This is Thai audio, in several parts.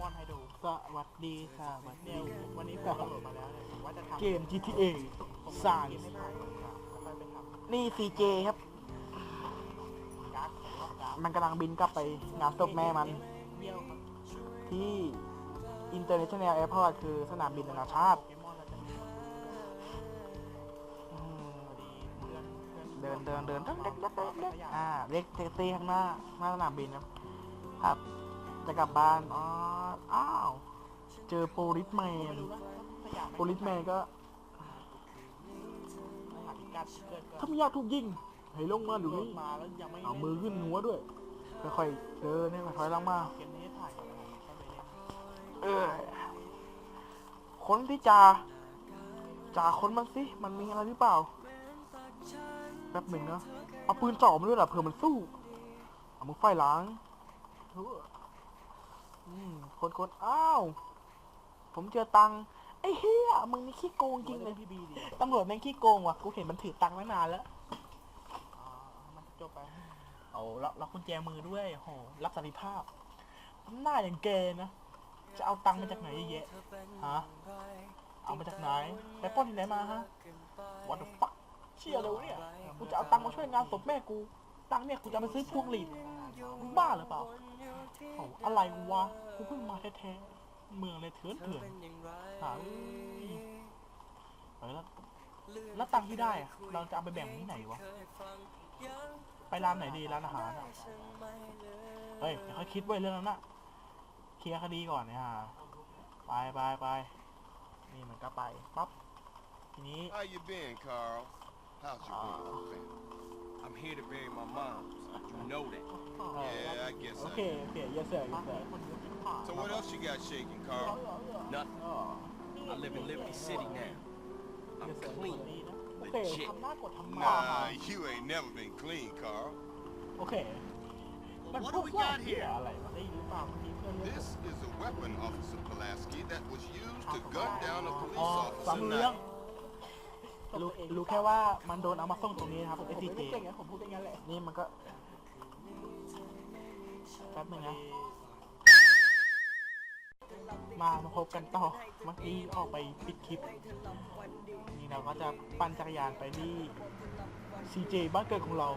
มอนให้ดู สวัสดีสวัสดีเนี่ยวันนี้ผมโหลดมาแล้วเนี่ยผมว่าจะทำเกม GTA ผมสาเกมไม่ผ่านก่อนแล้วค่อยไปทำนี่ CJ ครับ การ์ดของรอบดาวมันกำลังบินกลับไปงานศพแม่มันเบี้ยวครับที่ International Airport คือสนามบินนานาชาติโปเกมอนเราจะมีอืมพอดีเพื่อนเพื่อนเดินเดินเดินเดิเดินเดิเดินเดิเดินเดินอ่าเรียกแท็กซี่ข้างหน้าหน้าสนามบินครับ ครับ จะกลับบ้านอ๋ออ้าว เจอโปลิสแมไม่นรู้ว่าสยามโปลิสแมนก็หาพิกัดเกิดก็ถ้าไม่อยากถูกยิงให้ลงมาเดูโหลนี่ดมาแล้วยังไม่เอามือขึ้นหัวด้วยค่อยๆเดินให้ค่อยๆลงมาเกมนี้ถ่ายก่อนนะครับค่อยไปเล่นเออคนที่จ่าจ่าคนมันสิ มันมีอะไรหรือเปล่า แป๊บหนึ่งนะ เอาปืนจ่อมันด้วยล่ะเผื่อมันสู้ เอามือไฟหล้าง เอออืมคนคนอ้าวผมเจอตังค์ไอ้เฮียมึงนี่ขี้โกงจริงเลยพี่บีดีตำรวจแม่งขี้โกงว่ะกูเห็นมันถือตังค์ตั้งนานแล้วอ่ามันจบไปเอาล็อกล็อกกุญแจมือด้วยโหรับสันติภาพทำหน้าอย่างเกย์นะจะเอาตังค์มาจากไหนเยอะแยะฮะเอามาจากไหนไปปล้นที่ไหนมาฮะ What the fuck เชี่ยเลยวะเนี่ยกูจะเอาตังค์มาช่วยงานศพแม่กูตังค์เนี่ยกูจะเอาไปซื้อพวงหลีดมึงบ้าหรือเปล่า โอ้อะไรวะกูเพิ่งมาแท้ๆเมืองเลยเถื่อนเถื่อนหาเฮ้ยแล้วแล้วตังค์ที่ได้อะเราจะเอาไปแบ่งที่ไหนวะ ไปร้านไหนดีร้านอาหารอะเฮ้ยเดี๋ยวค่อยคิดไว้เรื่องนั้นนะเคลียร์คดีก่อนเนี่ยฮะไปไปไปนี่มันก็ไปปั๊บทีนี้ How you been, Carl? How's your Uh, family? I'm here to bury my mom. You know that. เออ Yeah, I guess โอ I เค do. โอเค yes sir มา yes ให้ sir คนเยอะที่ผ่าน So what else you got shaking, เออ Carl? เออเออ Nothing. อ๋อ I live in Liberty City now. I'm Yes, sir. clean. ดีนะโอเค Legit. ทำหน้ากดทำหน้า Nah, you ain't never been clean, Carl. โอเคมัน What พู do ด we ว่า got เหี้ย here? อะไรวะได้ยินหรือเปล่าเมื่อกี้เพื่อนเรียก This is a weapon, Officer Pulaski, that was used to Oh, gun down a อ๋อ police ฟัง officer รู้เรื่อง tonight. รู้รู้แค่ว่ามันโดนเอามาส่งตรงนี้นะครับผม SCJ ไม่เก่งนะผมพูดอย่างนั้นแหละนี่มันก็ แป๊บนึงนะ มามาพบกันต่อ เมื่อกี้ออกไปปิดคลิป นี่เราก็จะปั่นจักรยานไปที่ CJ บ้านเกิดของเรา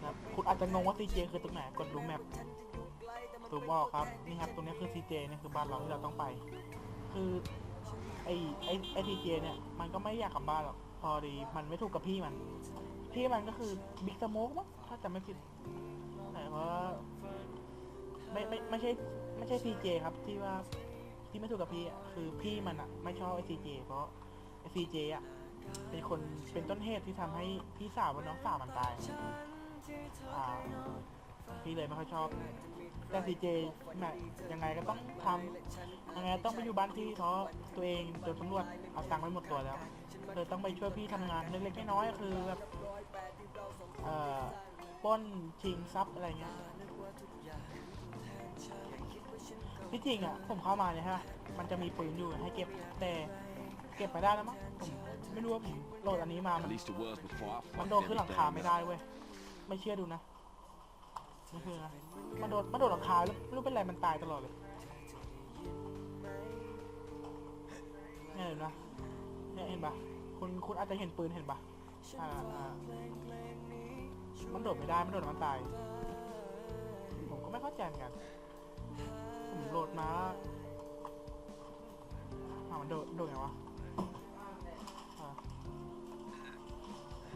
นะครับคุณอาจจะงงว่า CJ คือตรงไหนกดดูแมปตูบอกครับ นี่ครับ ตรงนี้คือ CJ นี่คือบ้านเราที่เราต้องไป คือไอไอไอ CJ เนี่ยมันก็ไม่อยากกลับบ้านหรอก พอดีมันไม่ถูกกับพี่มัน พี่มันก็คือบิ๊กสโมกมั้งถ้าจำไม่ผิดแต่ว่า ไม่ไม่ไม่ใช่ไม่ใช่ CJ ครับที่ว่าที่ไม่ถูกกับพี่อะคือพี่มันอะไม่ชอบไอ CJ เจเพราะไอ CJ อะเป็นคนเป็นต้นเหตุที่ทำให้พี่สาวกับน้องสาวมันตายอ่าพี่เลยไม่ค่อยชอบ แต่ CJ แม่ยังไงก็ต้องทำยังไงต้องไปอยู่บ้านพี่เพราะตัวเองโดนตำรวจเอาตังค์ไว้หมดตัวแล้วเลยต้องไปช่วยพี่ทำงานเล็กๆน้อยๆคือแบบเอ่อปล้นชิงทรัพย์อะไรเงี้ย ที่จริงอะผมเข้ามาเนี่ยฮะมันจะมีปืนอยู่ให้เก็บแต่เก็บไม่ได้แล้วมั้งผมไม่รู้ว่าผมโหลดอันนี้มามันมันโดดขึ้นหลังคาไม่ได้เว้ยไม่เชื่อดูนะไม่เชื่อนะมันโดดมันโดดหลังคาแล้วไม่รู้เป็นไรมันตายตลอดเลยเนี่ยเห็นปะเนี่ยเห็นปะคุณคุณอาจจะเห็นปืนเห็นปะอ่ามันโดดไม่ได้มันโดดมันตายผมก็ไม่เข้าใจเหมือนกัน โหลดมาอ่ามันโดดโดดไงวะอ่า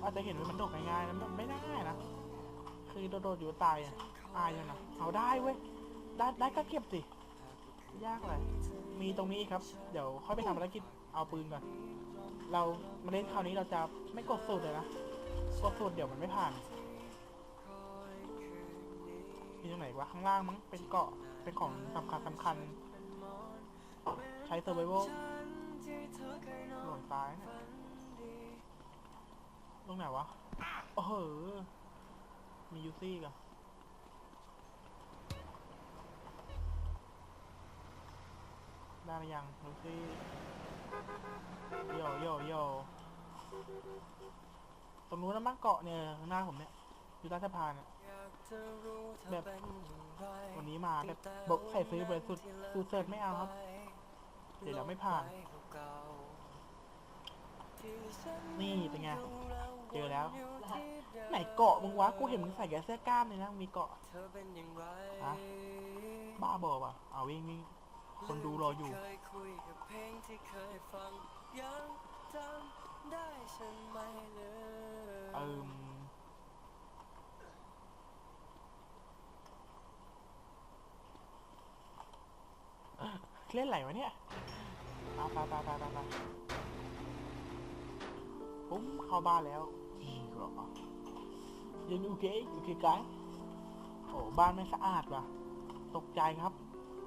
อาจจะเห็นว่ามันโดดง่ายๆนะมันไม่ได้ง่ายนะ คือโดดๆอยู่ตายอะอายยังนะเอาได้เว้ย ได้ได้ก็เก็บสิ ยากเลยมีตรงนี้ครับ เดี๋ยวค่อยไปทำภารกิจเอาปืนก่อน เรามาเล่นคราวนี้เราจะไม่กดสูตรเลยนะ กดสูตรเดี๋ยวมันไม่ผ่าน มีตรงไหนวะข้างล่างมั้ง เป็นเกาะ เป็นของสำคัญสำคัญ ใช้เซอร์ไวโวหล่นซ้ายเนี่ยตรงไหนวะโอ้โหมียูซี่กันได้หรือยังยูซี่โยโยโยตรงนู้นนะมั้งเกาะเนี่ยข้างหน้าผมเนี่ยอยู่ใต้สะพานอะ แบบวันนี้มาแบบบอกใส่ซื้อบริสุทธิ์สูเสิร์ชไม่เอาครับ เดี๋ยวเราไม่ผ่าน นี่เป็นไง เจอแล้ว ไหนเกาะมึงวะ กูเห็นมึงใส่แค่เสื้อกล้ามเลยนะมึงมีเกาะฮะบ้าบอว่ะ เอาวิ่งวิ่งคนดูรออยู่เอิม เล่นไหลวะเนี่ยไปไปไปไปไปไปผมเข้าบ้านแล้วหรอยังโอเคโอเคกายโอ้บ้านไม่สะอาดว่ะ ตกใจครับ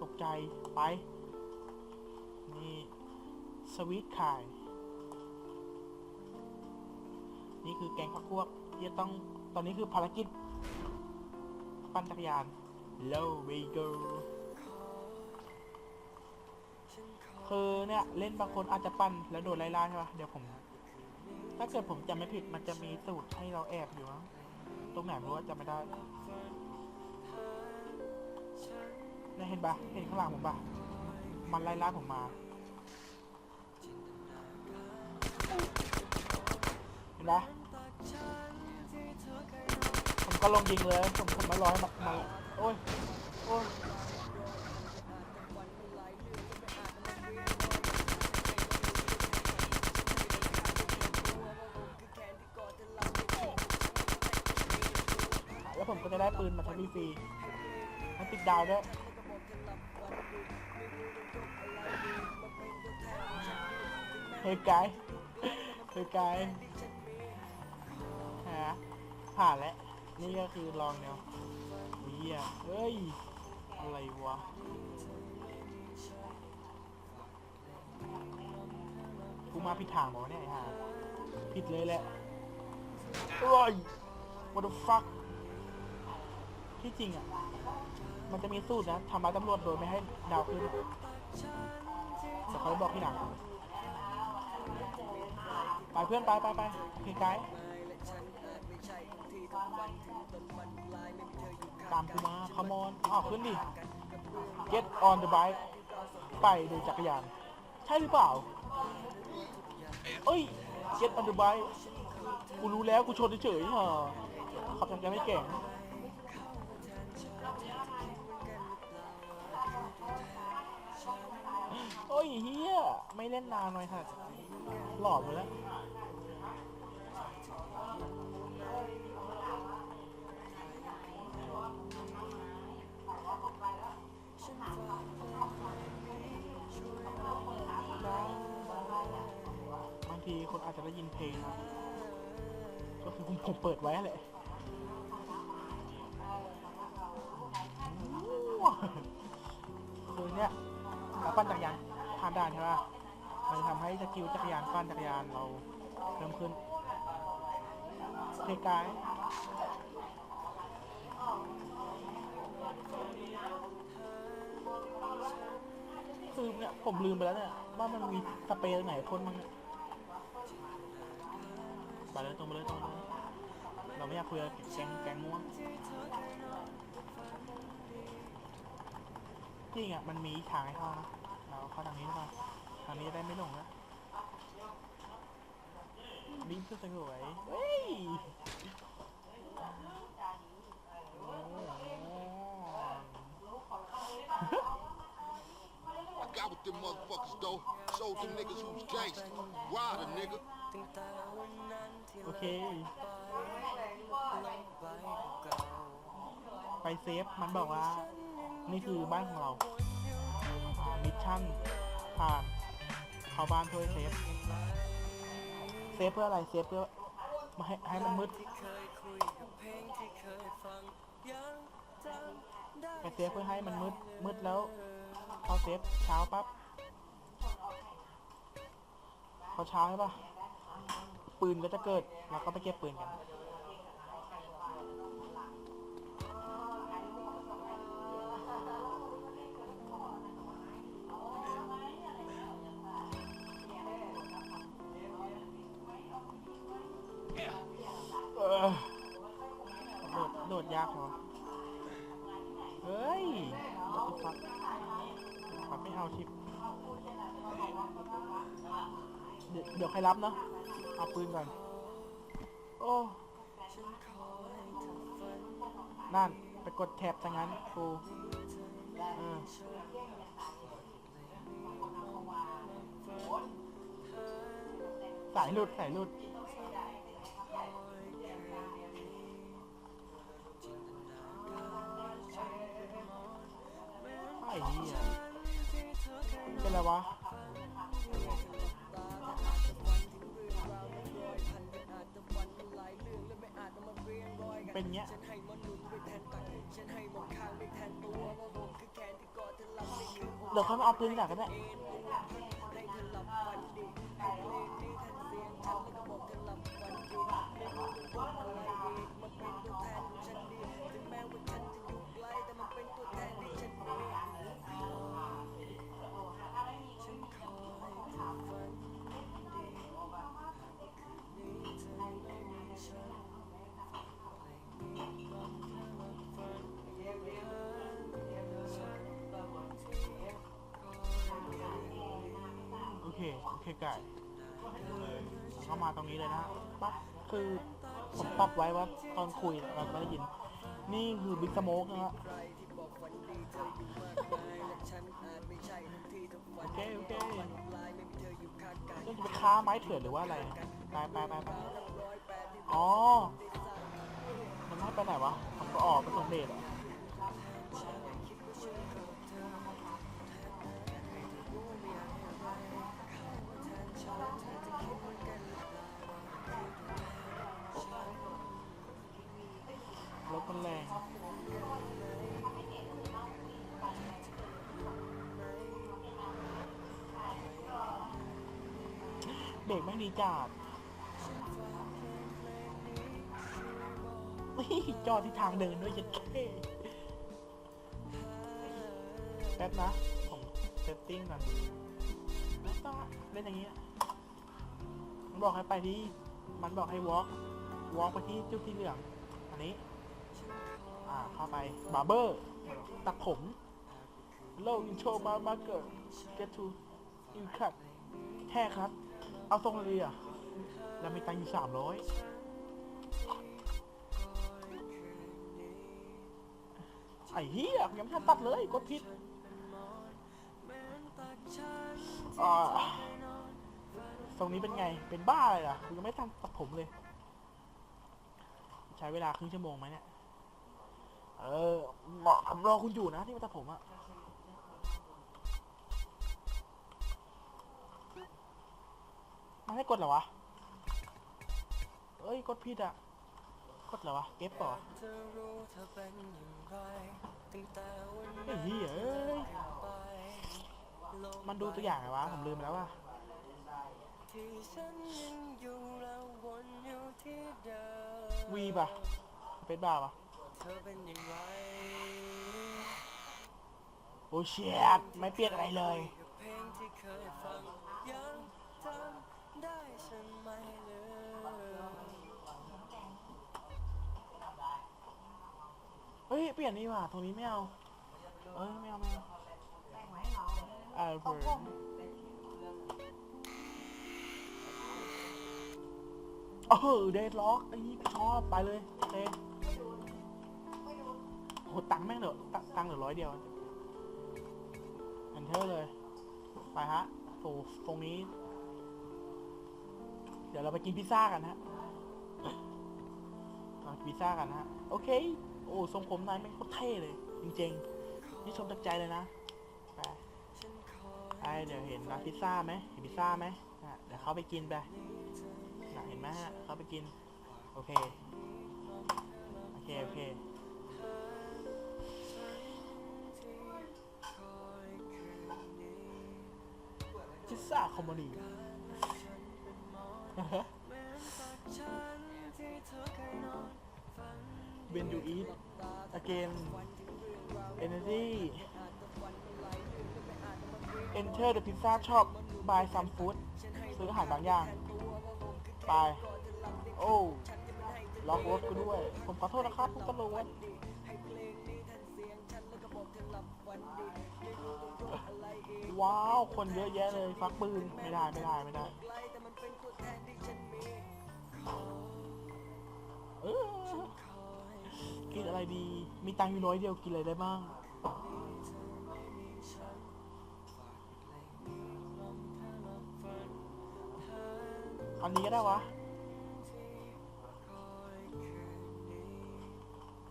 ตกใจไป นี่สวิตขายนี่คือแกงพักพวกที่จะต้องตอนนี้คือภารกิจ ปั่นจักรยาน Low we go คือเนี่ยเล่นบางคนอาจจะปั่นแล้วโดนไล่ล่าใช่ปะเดี๋ยวผม ถ้าเกิดผมจำไม่ผิดมันจะมีสูตรให้เราแอบอยู่มั้งตรงไหนไม่รู้ว่าจำไม่ได้เนี่ยเห็นปะเห็นข้างหลังผมปะมันไล่ล่าผมมาเห็นปะผมก็ลงยิงเลยผมผมมารอให้มามาโอ้ยโอ้ย จะได้ปืนมาใช้ฟรีๆมันติดดาวด้วยเฮ้ยไกด์เฮ้ยไกด์ฮะผ่านแล้ว นี่ก็คือลองแนวเฮียเฮ้ย อะไรวะกูมาผิดทางบอกเนี่ยไอ้ห่าผิดเลยแหละโอ้ย what the fuck ที่จริงอะ มันจะมีสูตรนะทำร้ายตำรวจโดยไม่ให้ดาวขึ้นเดี๋ยวเขาบอกที่หลังไปเพื่อนไปไปไปโอเคไกด์ตามกูมา come on อ้าวขึ้นดิ get on the bike ไปโดยจักรยาน ใช่หรือเปล่า เอ้ย get on the bike กูรู้แล้วกูชนเฉยๆเหรอขับจักรยานไม่เก่ง ยเฮียไม่เล่นนานหน่อยค่ะหลอดไปแล้วบางทีคนอาจจะได้ยินเพลงก็คือผมผมเปิดไว้แหละคือเนี่ยเราปั่นจักรยานานด่านใช่ป่ะ มันจะทำให้สกิลจักรยานปั่นจักรยานเราเพิ่มขึ้นเทกายคือเนี่ยผมลืมไปแล้วเนี่ย ว่ามันมีสเปรย์ตรงไหนพ่นมั้งเนี่ยไปเลยตรงไปเลยตรงไปเลยเราไม่อยากคุยกับแกงแกงง่วงจริงอะ มันมีทางให้เข้านะ เราเข้าทางนี้ดีกว่าทางนี้จะได้ไม่หลงนะบิงสวยๆเฮ้ยโอ้โห I got with them motherfuckers though. Showed them niggas who's gangster. Rider, nigga. โอเคไปเซฟ มันบอกว่า นี่คือบ้านของเรา มิชชั่นผ่านเข้าบ้านช่วยเซฟ เซฟเพื่ออะไร เซฟเพื่อมาให้ให้มันมืด ไปเซฟเพื่อให้มันมืด มืดแล้วเขาเซฟเช้าปั๊บเขาเช้าใช่ปะปืนก็จะเกิด เราก็ไปเก็บปืนกัน รรับเนาะเอาปืนก่อน โอ้นั่น ไปกดแท็บซะงั้นกูเออสายหลุด สายหลุด เป็นเงี้ยเดี๋ยวเขามาเอาปืนจากกันได้โอ คโอเคไก่เข้ามาตรงนี้เลยนะฮะปั๊บคือผมปรับไว้ว่าตอนคุยเราไม่ได้ยิน นี่คือบิ๊กสโมกนะฮะโอเคโอเคต้องจะไปค้าไม้เถื่อนหรือว่าอะไรไปไปไปไปอ๋อมันให้ไปไหนวะผมก็ออกไปส่งเดชอะ เบรกไม่งดีจัดจอที่ทางเดินด้วยจะเท่แป๊บนะ ผมเซตติ้งก่อนต้องเล่นอย่างนี้มันบอกให้ไปที่ มันบอกให้ walk walk ไปที่จุดที่เหลือง อันนี้ อ่า เข้าไป บาร์เบอร์ ตัดผม low intro bar marker get to in cut แค่ครับ เอาทรงเลยอะเรามีตังค์อยู่สามร้อยไอ้เหี้ยยังไม่ทันตัดเลยกดผิดทรงนี้เป็นไง เป็นบ้าเลยอะคุณยังไม่ทันตัดผมเลย ใช้เวลาครึ่งชั่วโมงไหมเนี่ย เออเหมาะผมรอคุณอยู่นะที่มาตัดผมอะ ให้กดเหรอวะ เอ้ย กดผิดอะกดเหรอวะ เก็บป่ะไอ้เหี้ยเอ้ย มันดูตัวอย่างไงวะ ผมลืมไปแล้วว่ะวีป่ะเป็นบ้าป่ะโอ้เชียดไม่เปลี่ยนอะไรเลย เฮ้ย เปลี่ยนนี่ว่ะตรงนี้ไม่เอา เอ้ย ไม่เอาไม่เอาอ่าเปิดเออเดดล็อกไอ้นี่ชอบไปเลยเดโหตังค์แม่งเหลือตังตังค์เหลือร้อยเดียวแอนเทอร์เลย ไปฮะโอ้ตรงนี้ เดี๋ยวเราไปกินพิซซ่ากันฮะกินพิซซ่ากันนะฮะ โอเค โอ้ทรงผมนายแม่งโคตรเท่เลย จริงๆ นี่ชมจากใจเลยนะไปไปเดี๋ยวเห็นร้านพิซซ่าไหมเห็นพิซซ่าไหมเดี๋ยวเขาไปกินไปเห็นไหมฮะเขาไปกิน โอเค โอเค โอเคพิซซ่าคอมมา ดี when you eat again energy enter the pizza shop buy some food ซื้ออาหารบางอย่าง ไป โอ้ล็อกรถกูด้วย ผมขอโทษนะครับคุณตำรวจว้าว คนเยอะแยะเลย ฟักปืน ไม่ได้ ไม่ได้ ไม่ได้ เออกินอะไรดี มีตังค์อยู่น้อยเดียวกินอะไรได้บ้าง อันนี้ก็ได้วะ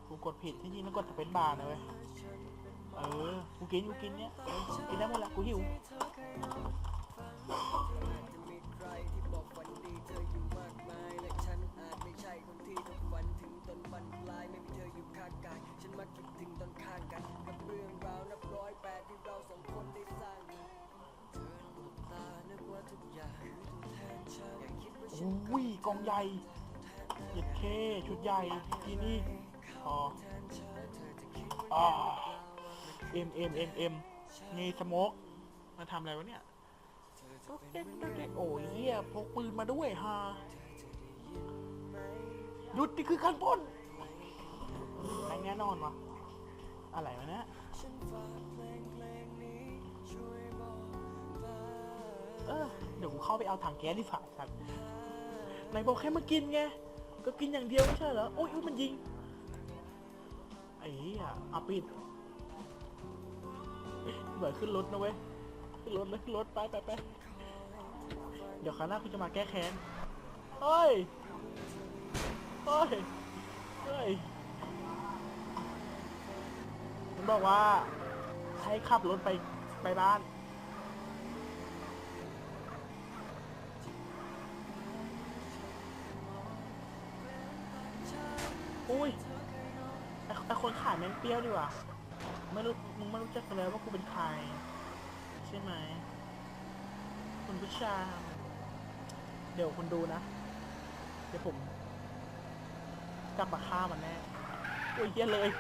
กูกดผิดที่จริงต้องกดเปซบาร์นะเว้ย เออ กูกิน กูกินเนี่ยกินได้หมดละกูหิว เออกินได้หมดละกูหิวอุ้ยกองใหญ่เหยียดเคชุดใหญ่ที่นี่อ๋ออ่าเอ็มเอ็มเอ็มเอ็มมีสโมกมาทำอะไรวะเนี่ยตุ๊กเด็กตุ๊กเด็กโอ้ยเหี้ยพกปืนมาด้วยฮะหยุดนี่คือการปล้น แงแน่นอนวะอะไรวะเนี่ยเออเดี๋ยวกูเข้าไปเอาถังแก๊สที่ฝาสัตว์ไหนบอกแค่มากินไง ก็กินอย่างเดียวไม่ใช่เหรอ โอ้ยอุ๊ยมันยิง ไอ้เหี้ยอาปิดเหมือนขึ้นรถนะเว้ย ขึ้นรถเลยขึ้นรถไปไปไปเดี๋ยวคราวหน้าคุณจะมาแก้แค้น เฮ้ย เฮ้ย เฮ้ย มันบอกว่าให้ขับรถไปไปบ้าน อุ้ยไอ้ไอคนขายแมงเปรี้ยวดีกว่าไม่รู้มึงไม่รู้จักกันเลยว่ากูเป็นใคร ใช่ไหมคุณผู้ชายเดี๋ยวคุณดูนะ เดี๋ยวผม กลับมาฆ่ามันแน่ โอ้ยเหี้ยเลย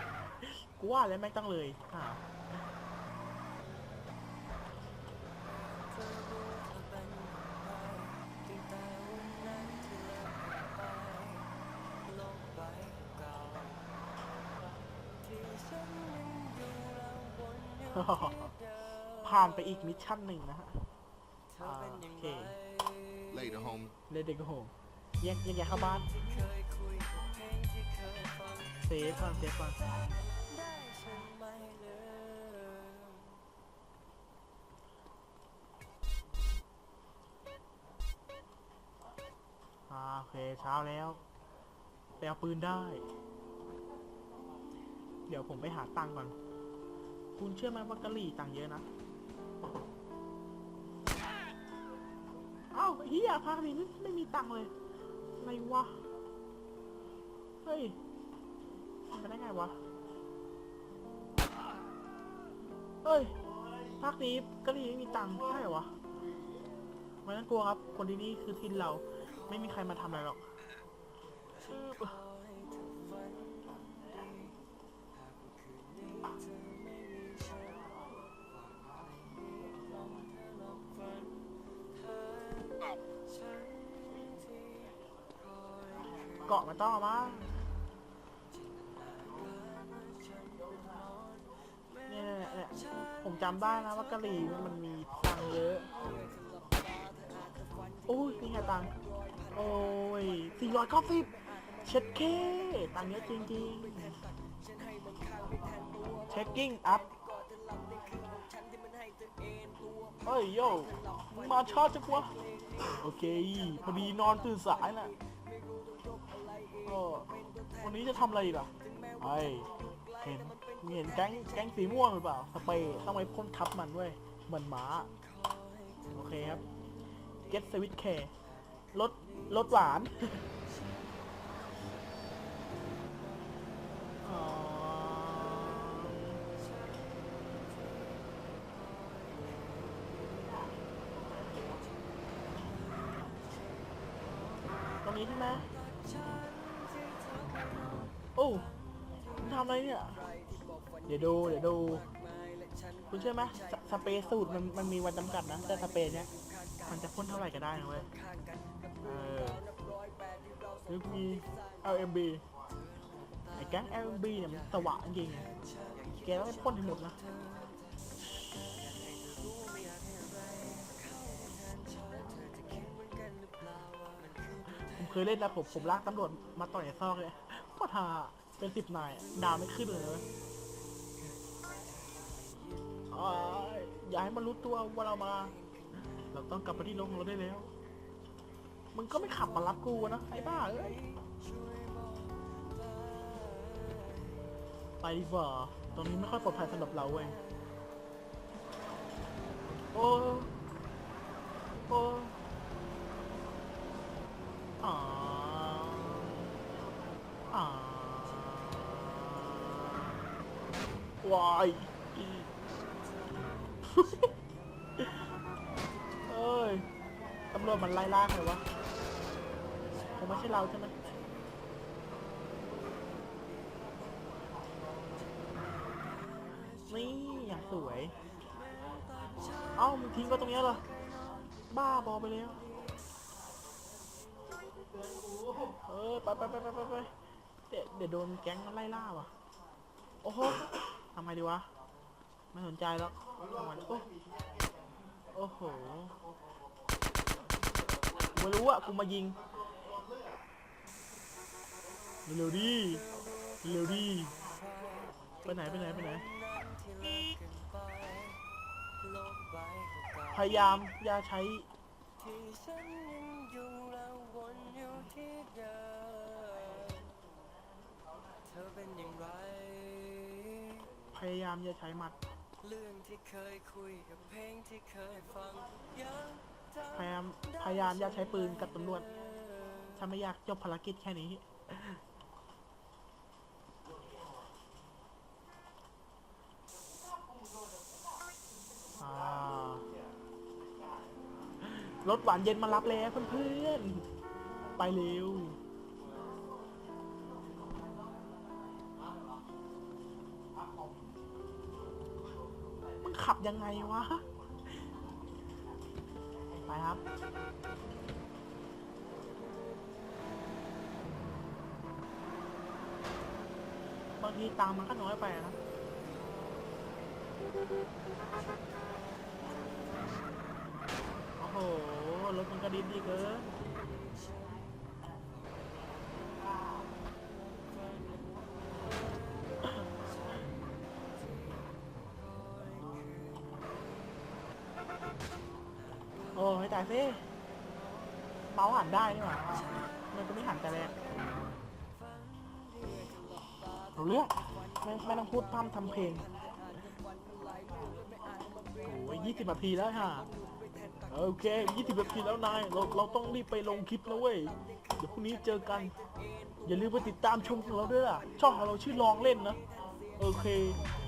กูว่าแล้วแม่งต้องเลยอ่าผ่านไปอีกมิชชั่นหนึ่งนะฮะอ่าโอเค Later, homie. เลเด็กโหงแยกแยกแยกเข้าบ้านเซฟก่อนเซฟก่อน โอเคเช้าแล้วไปเอาปืนได้ เดี๋ยวผมไปหาตังค์ก่อน คุณเชื่อไหมว่ากะหรี่ตังค์เยอะนะ เอ้าเฮียภาคนี้ไม่ไม่มีตังค์เลยอะไรวะ เฮ้ยทำไปได้ไงวะ เฮ้ยภาคนี้กะหรี่ไม่มีตังค์ใช่เหรอวะไม่ต้องกลัวครับ คนที่นี่คือทินเรา ไม่มีใครมาทำอะไรหรอกชืบเกาะมาต้อมาเนี่ยเนี่ยเนี่ยผมจำได้นะว่ากะหรี่มันมีตังเยอะ โอ้ยนี่ไงตังค์ โอ้ยสี่ร้อยเก้าสิบเช็ดเคตังเยอะจริงๆเช็คกิ้งอัพเฮ้ยโยมึงมาช้าจังวะโอเค พอดีนอนตื่นสายน่ะก็วันนี้จะทำอะไรอีกอะไอเห็นเห็นแก๊งแก๊งสีม่วงหรือเปล่า สเปรย์ต้องไปพ่นทับมันเว้ยเหมือนหมา โอเคครับ get sweet care รสรสหวาน อ๋อ ตรงนี้ใช่ไหมโอ้คุณทำอะไรเนี่ย เดี๋ยวดู เดี๋ยวดู คุณเชื่อไหมสสเปรย์สูตรมันมันมีวันจำกัดนะ แต่สเปรย์เนี้ยมันจะพ่นเท่าไหร่ก็ได้นะเว้ย เออยุคนี้ LMB ไอ้แก๊ง LMB เนี่ยมันสว่างจริงแกต้องไปพ่นให้หมดนะผมเคยเล่นนะผมผมลากตำรวจมาต่อยซอกเลยก็อทาเป็นสิบนายดาวไม่ขึ้นเลยอย่าให้มันรู้ตัวว่าเรามา เราต้องกลับไปที่โรงเราได้แล้ว มึงก็ไม่ขับมารับกูนะไอ้บ้าเอ้ยไปดีกว่าตรงนี้ไม่ค่อยปลอดภัยสำหรับเราเว้ยโอ้โอ้อ่าอ่าวายเอ้ยตำรวจมันไล่ล่าใครวะ ไม่ใช่เราใช่ไหมนี่อย่างสวย เอ้ามึงทิ้งก็ตรงเนี้ยเหรอ บ้าบอไปแล้ว เออไปไปไปไปไปไปเดี๋ยวเดี๋ยวโดนแก๊งมันไล่ล่าว่ะ โอ้โหทำไงดีวะ ไม่สนใจแล้วทำไมโอ้โอ้โหไม่รู้อะกูมายิง เร็วดิเร็วดิไปไหนไปไหนไปไหน พยายามอย่าใช้ พยายามอย่าใช้หมัด เรื่องที่เคยคุยกับเพลงที่เคยฟังยังพยายามพยายามอย่าใช้ปืนกับตำรวจถ้าไม่อยากจบภารกิจแค่นี้ รถหวานเย็นมารับแล้วเพื่อนๆ ไปเร็ว มึงขับยังไงวะ ไปครับ บางทีตามมันก็น้อยไปนะโอ้โห รถมันก็ดิบดีเกินโอ้ยตายซิเมาส์หันได้นี่หว่ามันก็ไม่หันแต่แรกรู้เรื่องไม่ไม่ต้องพูดพร่ำทำเพลงโอ้ยยี่สิบนาทีแล้วฮะ โอเคยี่สิบนาทีแล้วนาย เราเราต้องรีบไปลงคลิปแล้วเว้ย เดี๋ยวพรุ่งนี้เจอกัน อย่าลืมไปติดตามชมของเราด้วยล่ะ ช่องของเราชื่อลองเล่นนะ โอเค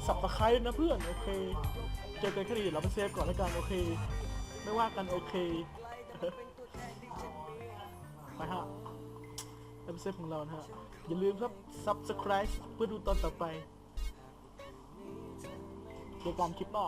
สับตะไคร้นะเพื่อน โอเค เจอกันแค่นี้เดี๋ยวเราไปเซฟก่อนแล้วกัน โอเค ไม่ว่ากันโอเคไปฮะเอพิเซฟของเรานะฮะ อย่าลืมครับ subscribe เพื่อดูตอนต่อไปเจอกันคลิปหน้า